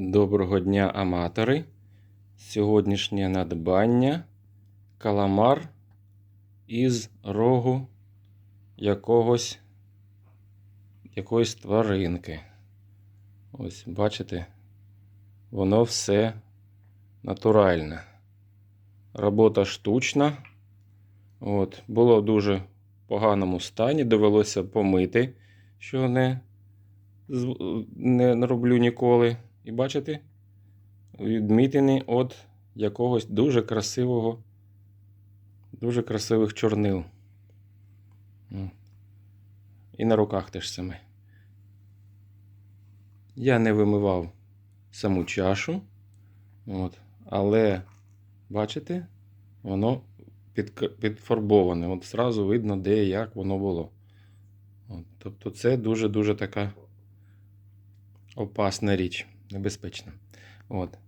Доброго дня, аматори. Сьогоднішнє надбання каламар із рогу якогось якоїсь тваринки. Ось, бачите, воно все натуральне. Робота штучна. От, було в дуже поганому стані, довелося помити, що не, не, роблю ніколи. І бачите, відмітини від якогось дуже красивого, дуже красивих чорнил. І на руках теж саме. Я не вимивав саму чашу, от, але бачите, воно під, підфарбоване. От зразу видно, де і як воно було. От, тобто це дуже-дуже така опасна річ, небезпечна. От.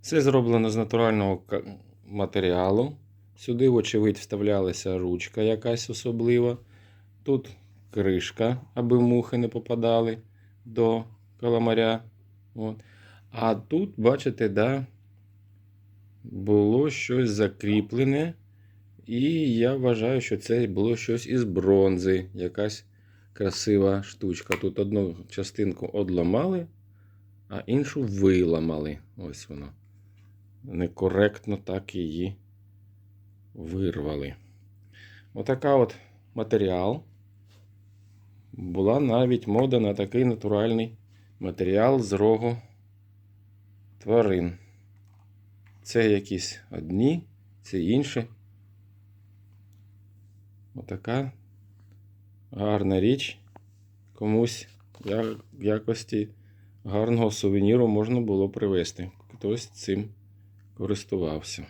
Це зроблено з натурального матеріалу. Сюди, вочевидь, вставлялася ручка якась особлива. Тут кришка, аби мухи не попадали до каламаря. От. А тут, бачите, да, було щось закріплене. І я вважаю, що це було щось із бронзи, якась красива штучка. Тут одну частинку одламали, а іншу виламали. Ось воно. Некоректно так її вирвали. Отака от матеріал. Була навіть мода на такий натуральний матеріал з рогу тварин. Це якісь одні, це інші. Отака гарна річ. Комусь якості гарного сувеніру можна було привезти. Хтось цим користувався.